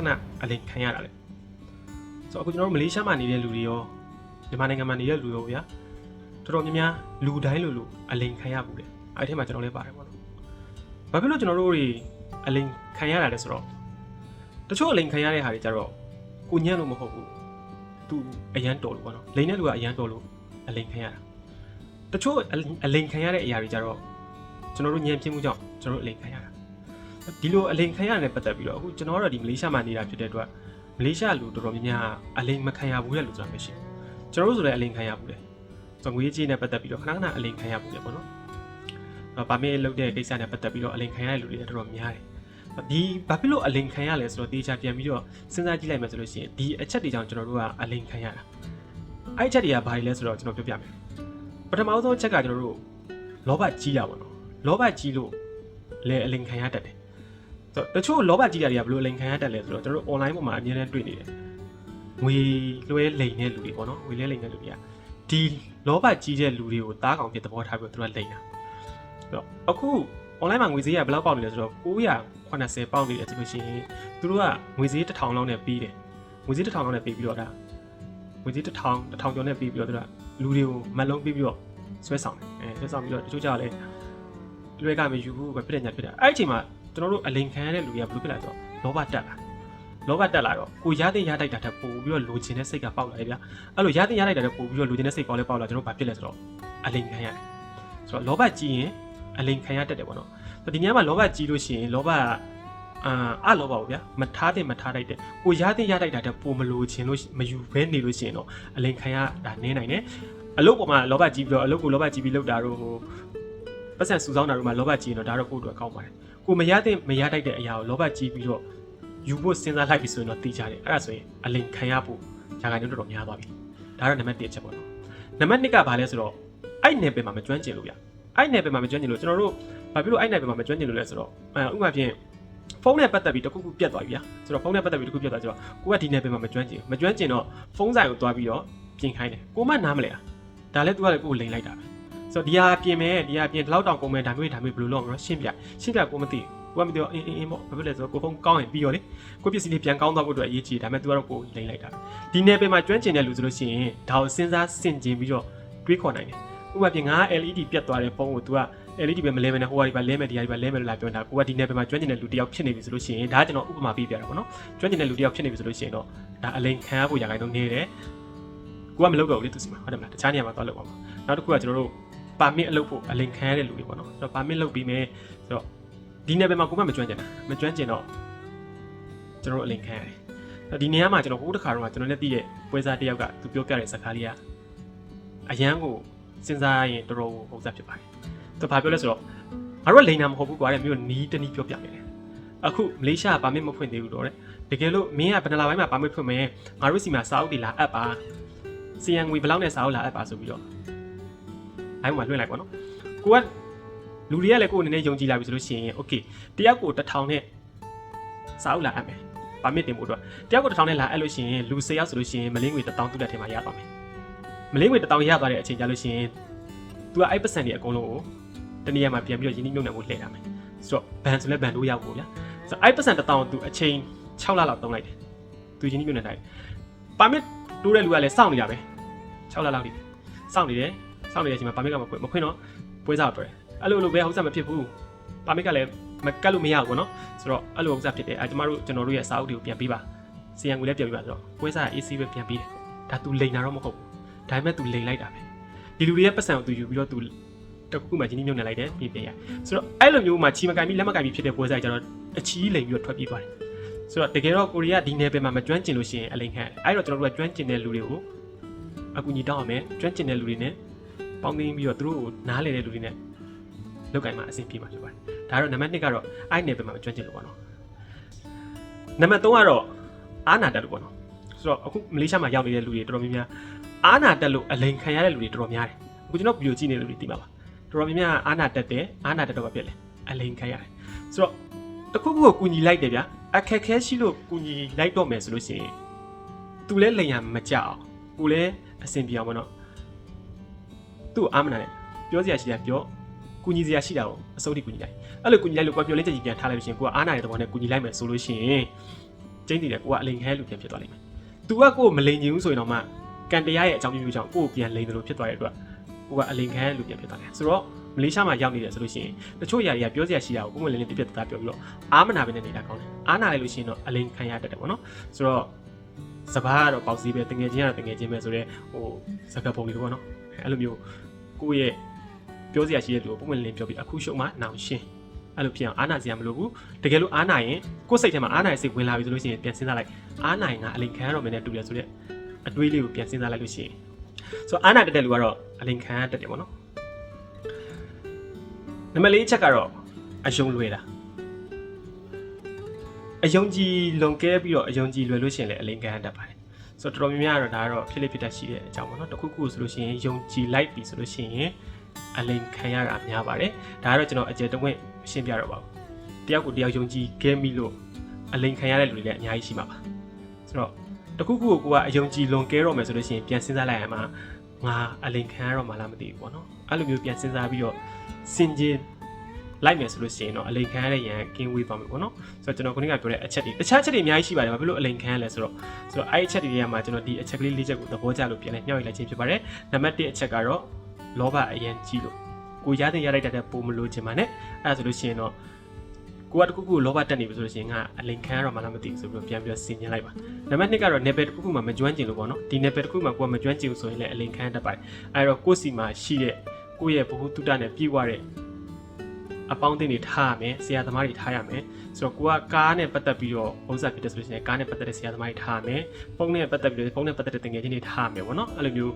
ခဏအလိန်ခံရတာလေဆိုတော့အခုကျွန်တော်တို့မလေးရှားမှာနေတဲ့လူတွေရောမြန်မာနိုင်ငံမှာနေတဲ့လူတွေရောဗျာတော်တော်များများလူတိုင်းလူလူအလိန်ခံရဘူးလေအဲ့ဒီထဲမှာကျွန်တော်လည်းပါတယ်ပေါ့နော်ဘာဖြစ်လို့ကျွန်တော်တို့တွေအလိန်ခံရတာလဲဆိုတော့တချို့အလိန်ခံရတဲ့ဟာတွေကြတော့ကိုညံ့လို့မဟုတ်ဘူးသူအရန်တော်လို့ပေါ့နော်လိန်တဲ့လူကအရန်တော်လို့အလိန်ခံရတာတချို့အလိန်ခံရတဲ့အရာတွေကြတော့ကျွန်တော်တို့ညံ့ပြင်းမှုကြောင့်ကျွန်တော်တို့အလိန်ခံရတာ ဒီလိုအလိန်ခံရတဲ့ပတ်သက်ပြီးတော့အခုကျွန်တော်တို့ဒီမလေးရှားမှာနေတာဖြစ်တဲ့အတွက်မလေးရှားလူတော်တော်များများအလိန်မခံရဘူးလေလို့ဆိုတာမရှိဘူးကျွန်တော်တို့ဆိုလည်းအလိန်ခံရဘူးလေဆိုတော့ငွေကြေးနဲ့ပတ်သက်ပြီးတော့ခဏခဏအလိန်ခံရဘူးလေပေါ့နော်အဲ့ဗာမေးလုပ်တဲ့ကိစ္စနဲ့ပတ်သက်ပြီးတော့အလိန်ခံရတဲ့လူတွေတော်တော်များတယ်ဒီဘာဖြစ်လို့အလိန်ခံရလဲဆိုတော့တေချာပြန်ပြီးတော့စဉ်းစားကြည့်လိုက်မယ်ဆိုလို့ရှိရင်ဒီအချက်တွေကြောင့်ကျွန်တော်တို့ကအလိန်ခံရတာအဲ့အချက်တွေကဘာတွေလဲဆိုတော့ကျွန်တော်ပြောပြမယ်ပထမဆုံးအချက်ကကျွန်တော်တို့လောဘကြီးတာပေါ့နော်လောဘကြီးလို့လေအလိန်ခံရတတ်တယ် ဆိုတော့တချို့လောဘကြီးတာတွေကဘယ်လိုအလိန်ခံရတတ်လဲဆိုတော့ကျွန်တော်တို့ online ပေါ်မှာအမြဲတမ်းတွေ့နေတယ်ငွေလွှဲလိန်တဲ့လူတွေပေါ့နော်ငွေလဲလိန်တဲ့လူတွေကဒီလောဘကြီးတဲ့လူတွေကိုတားကောင်ဖြစ်သဘောထားပြီးတော့သူကလိန်တာဆိုတော့အခု online မှာငွေဈေးကဘယ်လောက်ပေါက်နေလဲဆိုတော့980ပေါက်နေတယ်ဆိုလို့ရှိရင်သူတို့ကငွေဈေး1000လောက်နဲ့ပြီးတယ်ငွေဈေး1000လောက်နဲ့ပြီးပြီးတော့ဒါငွေဈေး1000 1000ကျော်နဲ့ပြီးပြီးတော့သူကလူတွေကိုမတ်လုံးပြီးပြီးတော့ဆွဲဆောင်တယ်အဲဆွဲဆောင်ပြီးတော့တချို့ကြလည်းလွှဲကမယူဘူးပဲပြည့်ညတ်ဖြစ်တယ်အဲ့ဒီအချိန်မှာ ကျွန်တော်တို့အလိန်ခံရတဲ့လူတွေကဘယ်လိုဖြစ်လဲဆိုတော့လောဘတက်လာလောဘတက်လာတော့ကိုရတဲ့ရတိုက်တာထက်ပိုပြီးတော့လိုချင်တဲ့စိတ်ကပေါက်လာတယ်ဗျာအဲ့လိုရတဲ့ရတိုက်တာထက်ပိုပြီးတော့လိုချင်တဲ့စိတ်ပေါက်လဲပေါက်လာကျွန်တော်ဘာဖြစ်လဲဆိုတော့အလိန်ခံရတယ်ဆိုတော့လောဘကြီးရင်အလိန်ခံရတတ်တယ်ပေါ့နော်ဆိုတော့ဒီညမှာလောဘကြီးလို့ရှိရင်လောဘအာအလောဘပေါ့ဗျာမထားတဲ့မထားတိုက်တဲ့ကိုရတဲ့ရတိုက်တာထက်ပိုမလိုချင်လို့မယူဘဲနေလို့ရှိရင်တော့အလိန်ခံရတာနင်းနိုင်တယ်အလုပ်ပေါ်မှာလောဘကြီးပြီးတော့အလုပ်ကိုလောဘကြီးပြီးလောက်တာတော့ဟိုပတ်စံစူဆောင်းတာတို့မှာလောဘကြီးရင်တော့ဒါတော့ကိုယ့်အတွက်ကောင်းပါတယ် ကိုမရတဲ့မရတိုက်တဲ့အရာကိုလောဘကြီးပြီးတော့ယူဖို့စဉ်းစားလိုက်ပြီဆိုရင်တော့သိကြတယ်အဲ့ဒါဆိုရင်အလိန်ခံရဖို့ຢာခိုင်တော့တော်တော်များသွားပြီဒါတော့နံပါတ်1အချက်ပေါ့နော်နံပါတ်2ကဘာလဲဆိုတော့အဲ့နယ်ပယ်မှာမကျွမ်းကျင်လို့ဗျအဲ့နယ်ပယ်မှာမကျွမ်းကျင်လို့ကျွန်တော်တို့ဘာဖြစ်လို့အဲ့နယ်ပယ်မှာမကျွမ်းကျင်လို့လဲဆိုတော့အဲဥပမာဖြင့်ဖုန်းနဲ့ပတ်သက်ပြီးတစ်ခုခုပြတ်သွားပြီဗျာဆိုတော့ဖုန်းနဲ့ပတ်သက်ပြီးတစ်ခုပြတ်သွားဆိုတော့ကိုကဒီနယ်ပယ်မှာမကျွမ်းကျင်မကျွမ်းကျင်တော့ဖုန်းဆိုင်ကိုသွားပြီးတော့ပြင်ခိုင်းတယ်ကိုမနားမလဲဒါလည်းသူကလည်းကိုကိုလိန်လိုက်တာပဲ ဆိုတော့ဒီဟာပြင်မယ်ဒီဟာပြင်ဒီလောက်တောင်ကုန်မယ်ဒါမျိုးဒါမျိုးဘယ်လိုလုပ်အောင်လဲရှင်းပြရှင်းပြကိုမသိဘူးကိုကမပြောအင်းအင်းအင်းပေါ့ဘာဖြစ်လဲဆိုတော့ကိုဖုန်းကောင်းရင်ပြီးရောလေကိုပစ္စည်းလေးပြန်ကောင်းသွားဖို့အတွက်အရေးကြီးတယ်ဒါပေမဲ့ तू ကတော့ကိုလိမ့်လိုက်တာဒီနယ်ပယ်မှာကျွမ်းကျင်တဲ့လူဆိုလို့ရှိရင်ဒါကိုစဉ်းစားဆင်ခြင်ပြီးတော့တွေးခေါ်နိုင်တယ်ဥပမာပြင်ငါ LED ပြတ်သွားတဲ့ဖုန်းကို तू က LED ပဲမလဲမနဲ့ဟိုဟာဒီပါလဲမယ်ဒီဟာဒီပါလဲမယ်လို့လာပြောတာကိုကဒီနယ်ပယ်မှာကျွမ်းကျင်တဲ့လူတစ်ယောက်ဖြစ်နေပြီဆိုလို့ရှိရင်ဒါကကျွန်တော်ဥပမာပေးပြတာပေါ့နော်ကျွမ်းကျင်တဲ့လူတစ်ယောက်ဖြစ်နေပြီဆိုလို့ရှိရင်တော့ဒါအလိန်ခံရဖို့ရာခိုင်နှုန်းနေတယ်ကိုကမလုပ်တော့ဘူးလေသူစီမှာဟုတ်တယ်မလားတခြားနေရာမှာသွားလုပ်ပါမှာနောက်တစ်ခုကကျွန်တော်တို့ ပါမစ်အလုပ်ဖို့အလိန်ခံရတဲ့လူတွေပေါ့နော်ဆိုတော့ပါမစ်လုပ်ပြီးမယ်ဆိုတော့ဒီနယ်ပယ်မှာကိုမမကျွမ်းကျင်တာမကျွမ်းကျင်တော့ကျွန်တော်တို့အလိန်ခံရတယ်။ဒီနေရာမှာကျွန်တော်ဟိုးတစ်ခါတော့ကျွန်တော်လည်းသိတဲ့ပွဲစားတစ်ယောက်ကသူပြောပြတဲ့စကားလေးကအရန်ကိုစဉ်းစားရင်တော်တော်ဟိုစားဖြစ်ပါတယ်။သူဘာပြောလဲဆိုတော့ငါတို့ကလိန်နာမဟုတ်ဘူးကွာတဲ့မျိုးနီးတနီးပြောပြမယ်။အခုမလေးရှားကပါမစ်မဖွင့်သေးဘူးတော့တဲ့။တကယ်လို့မင်းကဘယ်နှလပိုင်းမှာပါမစ်ဖွင့်မယ်ငါတို့စီမှာစာအုပ်တွေလာအပ်ပါ။စီယံငွေဘယ်လောက်နဲ့စာအုပ်လာအပ်ပါဆိုပြီးတော့ live မှာလွှင့်လိုက်ပေါ့နော်ကိုကလူတွေကလည်းကိုယ်အနေနဲ့ယုံကြည်လာပြီဆိုလို့ရှိရင် okay တယောက်ကိုတစ်ထောင်နဲ့စာအုပ်လာအပ်မယ်ပါမစ်တင်ဖို့အတွက်တယောက်ကိုတစ်ထောင်နဲ့လာအပ်လို့ရှိရင်လူ၁၀ယောက်ဆိုလို့ရှိရင်မလင်းငွေတစ်ထောင်သူ့လက်ထဲမှာရသွားမယ်မလင်းငွေတစ်ထောင်ရသွားတဲ့အချိန်ကျလို့ရှိရင် तू ကအဲ့ပတ်စံတွေအကုန်လုံးကိုတနေရာမှာပြန်ပြီးတော့ရင်းနှီးမြှုပ်နှံဖို့လှည့်ရမယ်ဆိုတော့ဘန်ဆိုလဲဘန်လို့ရောက်ပေါ့ဗျာဆိုတော့အဲ့ပတ်စံတစ်ထောင် तू အချိန်6လလောက်တုံးလိုက်တယ် तू ရင်းနှီးမြှုပ်နှံတိုင်းပါမစ်တိုးတဲ့လူကလည်းစောင့်နေကြပဲ6လလောက်နေစောင့်နေတယ် စောင့်နေတဲ့အချိန်မှာပါမစ်ကမခွင့်မခွင့်တော့ပွဲစားတော့တယ် အဲ့လိုလိုပဲဥစ္စာမဖြစ်ဘူးပါမစ်ကလည်းမကတ်လို့မရဘူးပေါ့နော်ဆိုတော့အဲ့လိုဥစ္စာဖြစ်တယ်အဲကျမတို့ကျွန်တော်တို့ရဲ့စာအုပ်တွေကိုပြန်ပေးပါစီယံငွေလည်းပြန်ပေးပါဆိုတော့ပွဲစားက AC ပဲပြန်ပေးတယ်ဒါ तू လိန်တာတော့မဟုတ်ဘူးဒါပေမဲ့ तू လိန်လိုက်တာပဲဒီလူတွေရဲ့ပတ်စံကို तू ယူပြီးတော့ तू တခုခုမှချင်းနှိမ့်နေလိုက်တယ်ပြေးပြေးရဆိုတော့အဲ့လိုမျိုးမှချီမကန်ပြီးလက်မကန်ပြီးဖြစ်တဲ့ပွဲစားကျတော့အချီးလိန်ပြီးတော့ထွက်ပြေးသွားတယ်ဆိုတော့တကယ်တော့ကိုရီးယားဒီနယ်ပယ်မှာမကျွမ်းကျင်လို့ရှိရင်အလိန်ခံအဲ့တော့ကျွန်တော်တို့ကကျွမ်းကျင်တဲ့လူတွေကိုအကူအညီတောင်းရမယ်ကျွမ်းကျင်တဲ့လူတွေနဲ့ ပေါင်းသိမ်းပြီးတော့သူတို့ကိုနားလည်တဲ့လူတွေနဲ့လောက်ကင်မှာအဆင်ပြေမှာဖြစ်ပါတယ်ဒါကတော့နံပါတ်1ကတော့အိုက်နယ်ပယ်မှာကျွမ်းကျင်လို့ပေါ့နော်နံပါတ်3ကတော့အာနာတက်လို့ပေါ့နော်ဆိုတော့အခုမလေးရှားမှာရောက်နေတဲ့လူတွေတော်တော်များများအာနာတက်လို့အလိန်ခံရတဲ့လူတွေတော်တော်များတယ်အခုကျွန်တော်ဗီဒီယိုကြည့်နေတဲ့လူတွေသိမှာပါတော်တော်များများအာနာတက်တယ်အာနာတက်တော့ဘာဖြစ်လဲအလိန်ခံရတယ်ဆိုတော့တခုခုကိုကူညီလိုက်တယ်ဗျာအခက်ခဲရှိလို့ကူညီလိုက်တော့မယ်ဆိုလို့ရှိရင်သူလဲလိန်ရမကြအောင်ကိုလည်းအဆင်ပြေအောင်ပေါ့နော် သူ့အာမနာနဲ့ပြောစရာရှိတာပြောကူညီစရာရှိတာကိုအစိုးရကူညီလိုက်အဲ့လိုကူညီလိုက်လို့ကိုယ်ပြောလေးချက်ကြီးပြန်ထားလိုက်လို့ရှိရင်ကိုကအားနာတဲ့သဘောနဲ့ကူညီလိုက်မယ်ဆိုလို့ရှိရင်ကျင်းတည်တယ်ကိုကအလိန်ခဲလူပြန်ဖြစ်သွားလိမ့်မယ်။ तू ကကိုကိုမလိန်ချင်ဘူးဆိုရင်တော့မှကန်တရားရဲ့အကြောင်းမျိုးကြောင့်ကိုကိုပြန်လိန်တယ်လို့ဖြစ်သွားတဲ့အတွက်ကိုကအလိန်ခဲလူပြန်ဖြစ်သွားတယ်ဆိုတော့မလေးရှားမှာရောက်နေတယ်ဆိုလို့ရှိရင်တချို့ຢာတွေကပြောစရာရှိတာကိုကိုယ်မလင်းလေးပြပြတသားပြောပြီးတော့အားမနာပဲနဲ့နေတာကောင်းတယ်အားနာလိုက်လို့ရှိရင်တော့အလိန်ခံရတတ်တယ်ပေါ့နော်ဆိုတော့စဘာကတော့ပေါက်စီးပဲတငယ်ချင်းကတော့တငယ်ချင်းပဲဆိုတော့ဟိုစကားပုံလေးပေါ့နော် အဲ့လိုမျိုးကိုယ့်ရဲ့ပြောစရာရှိတဲ့လူကိုပုံမှန်လင်းပြောပြီးအခုရှုံမှနောင်ရှင်းအဲ့လိုဖြစ်အောင်အားနာစရာမလိုဘူးတကယ်လို့အားနာရင်ကိုယ့်စိတ်ထဲမှာအားနာရဲ့စိတ်ဝင်လာပြီဆိုလို့ရှိရင်ပြန်စဉ်းစားလိုက်အားနာရင်ငါအလိန်ခံရတော့မယ်နဲ့တူတယ်ဆိုတော့အတွေးလေးကိုပြန်စဉ်းစားလိုက်လို့ရှိရင်ဆိုတော့အားနာတက်တဲ့လူကတော့အလိန်ခံရတတ်တယ်ပေါ့နော်နံပါတ်၄အချက်ကတော့အယုံလွယ်တာအယုံကြည်လွန်ကဲပြီးတော့အယုံကြည်လွယ်လို့ရှိရင်လည်းအလိန်ခံရတတ်ပါတယ် ဆိုတော့တော်တော်များများကတော့ဒါကတော့ဖြစ်လိဖြစ်တတ်ရှိတဲ့အကြောင်းပေါ့နော်တစ်ခုခုဆိုလို့ရှိရင်ယုံကြည်လိုက်ပြီဆိုလို့ရှိရင်အလိန်ခံရတာများပါတယ်ဒါကတော့ကျွန်တော်အကျယ်တဝင့်ရှင်းပြတော့ပါဘူးတယောက်ကိုတယောက်ယုံကြည်ခဲ့မိလို့အလိန်ခံရတဲ့လူတွေလည်းအများကြီးရှိမှာပါဆိုတော့တစ်ခုခုကိုကိုကအယုံကြည်လွန်ကဲတော့မယ်ဆိုလို့ရှိရင်ပြန်စဉ်းစားလိုက်ရမှာငါအလိန်ခံရတော့မှလားမသိဘူးပေါ့နော်အဲ့လိုမျိုးပြန်စဉ်းစားပြီးတော့စင်ကြင် လိုက်မယ်ဆိုလို့ရှိရင်တော့အလိန်ခံရတဲ့ရန်ကင်းဝေးသွားမယ်ပေါ့နော်ဆိုတော့ကျွန်တော်ခုနကပြောတဲ့အချက်တွေတခြားအချက်တွေအများကြီးရှိပါတယ်ဘာဖြစ်လို့အလိန်ခံရလဲဆိုတော့ဆိုတော့အဲ့ဒီအချက်တွေကမှကျွန်တော်ဒီအချက်ကလေးလေးချက်ကိုသဘောကျလို့ပြန်လဲညှောက်ရလိုက်ခြင်းဖြစ်ပါတယ်နံပါတ်1အချက်ကတော့လောဘအရင်ကြီးလို့ကိုရတဲ့ရလိုက်တဲ့ပုံမလို့ခြင်းပါနဲ့အဲ့ဒါဆိုလို့ရှိရင်တော့ကိုကတခုခုလောဘတက်နေပြီဆိုလို့ရှိရင်ငါအလိန်ခံရတော့မှလားမသိဘူးဆိုပြီးပြန်ပြီးဆင်ញင်လိုက်ပါနံပါတ်2ကတော့ level တစ်ခုခုမှမကျွမ်းကျင်လို့ပေါ့နော်ဒီ level တစ်ခုမှကိုကမကျွမ်းကျင်ဘူးဆိုရင်လည်းအလိန်ခံရတတ်ပါတယ်အဲ့တော့ကိုယ့်စီမှာရှိတဲ့ကိုယ့်ရဲ့ဘ ഹു တုတနဲ့ပြည့်ဝတဲ့ အပေါင်းအသင်းတွေထားရမယ်ဆရာသမားတွေထားရမယ်ဆိုတော့ကိုကကားနဲ့ပတ်သက်ပြီးတော့ဥစ္စာဖြစ်တဲ့ဆိုလို့ရှိရင်ကားနဲ့ပတ်သက်တဲ့ဆရာသမားတွေထားရမယ်ဖုန်းနဲ့ပတ်သက်ပြီးတော့ဖုန်းနဲ့ပတ်သက်တဲ့တင်ငယ်ချင်းတွေထားရမယ်ပေါ့နော်အဲ့လိုမျိုး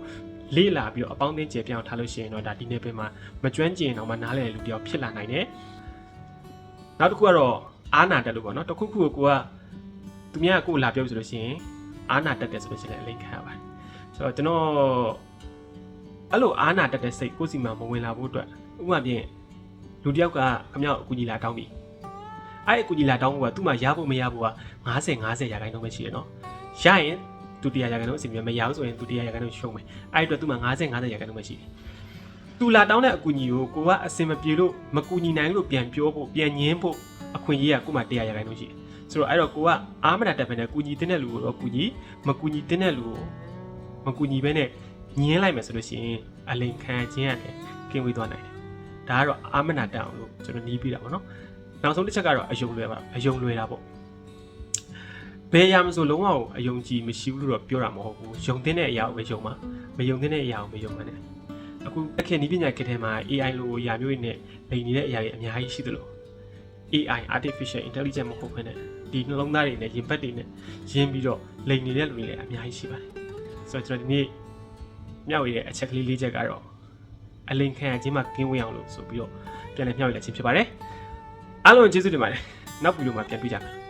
လေးလာပြီးတော့အပေါင်းအသင်းကျေပြောင်းထားလို့ရှိရင်တော့ဒါဒီနေ့ပြင်မှာမကျွမ်းကျင်အောင်မနားလည်တဲ့လူတယောက်ဖြစ်လာနိုင်တယ်နောက်တစ်ခုကတော့အာနာတက်လို့ပေါ့နော်တစ်ခုခုကိုကိုကသူများကကိုလာပြောဆိုလို့ရှိရင်အာနာတက်တယ်ဆိုလို့ရှိရင်လည်းအလိန်ခံရပါတယ်ဆိုတော့ကျွန်တော်အဲ့လိုအာနာတက်တဲ့စိတ်ကိုယ်စီမှာမဝင်လာဖို့အတွက်ဥပမာဖြင့် လူတယောက်ကခမ ्या အကူကြီးလာတောင်းပြီအဲ့အကူကြီးလာတောင်းဖို့ကသူ့မှာရဖို့မရဖို့က90 90ရာခိုင်နှုန်းပဲရှိရနော်ရရင်သူတရားရာခိုင်နှုန်းအစီအမံမရဘူးဆိုရင်သူတရားရာခိုင်နှုန်းရှုံးမယ်အဲ့အတွက်သူ့မှာ90 90ရာခိုင်နှုန်းပဲရှိတယ်သူလာတောင်းတဲ့အကူကြီးကိုကိုကအစင်မပြေလို့မကူညီနိုင်လို့ပြန်ပြောဖို့ပြန်ညင်းဖို့အခွင့်အရေးကကို့မှာတရားရာခိုင်နှုန်းရှိတယ်ဆိုတော့အဲ့တော့ကိုကအားမနာတက်ပဲနဲ့ကူညီတဲ့လူကိုတော့ကူညီမကူညီတဲ့လူကိုမကူညီဘဲနဲ့ညင်းလိုက်မယ်ဆိုလို့ရှိရင်အလိန်ခံခြင်းရတယ်ကင်းဝေးသွားနိုင်တယ် ဒါကတော့အာမနာတက်အောင်လို့ကျွန်တော်နီးပြတာပေါ့နော်နောက်ဆုံးတစ်ချက်ကတော့အယုံလွယ်ပါအယုံလွယ်တာပေါ့ဘယ်အရာမဆိုလုံးဝအယုံကြည်မရှိဘူးလို့တော့ပြောတာမဟုတ်ဘူးယုံတဲ့အရာကိုပဲယုံမှာမယုံတဲ့အရာကိုမယုံမှာ ਨੇ အခုအခက်နီးပညာခေတ်ထဲမှာ AI လိုအရာမျိုးတွေနဲ့လိမ်နေတဲ့အရာတွေအများကြီးရှိသလို AI artificial intelligence မဟုတ်ဘဲနဲ့ဒီနှလုံးသားတွေနဲ့ရင်ပတ်တွေနဲ့ရင်းပြီးတော့လိမ်နေတဲ့လူတွေလည်းအများကြီးရှိပါတယ်ဆိုတော့ကျွန်တော်ဒီနေ့မျှဝေတဲ့အချက်ကလေးလေးချက်ကတော့ အလင်ခံရခြင်းမှာကင်းဝေးအောင်လို့ဆိုပြီးတော့ပြန်လည်မျှဝေလိုက်ခြင်းဖြစ်ပါတယ်အားလုံးကျေးဇူးတင်ပါတယ်နောက်ဗီဒီယိုမှာပြန်တွေ့ကြမယ်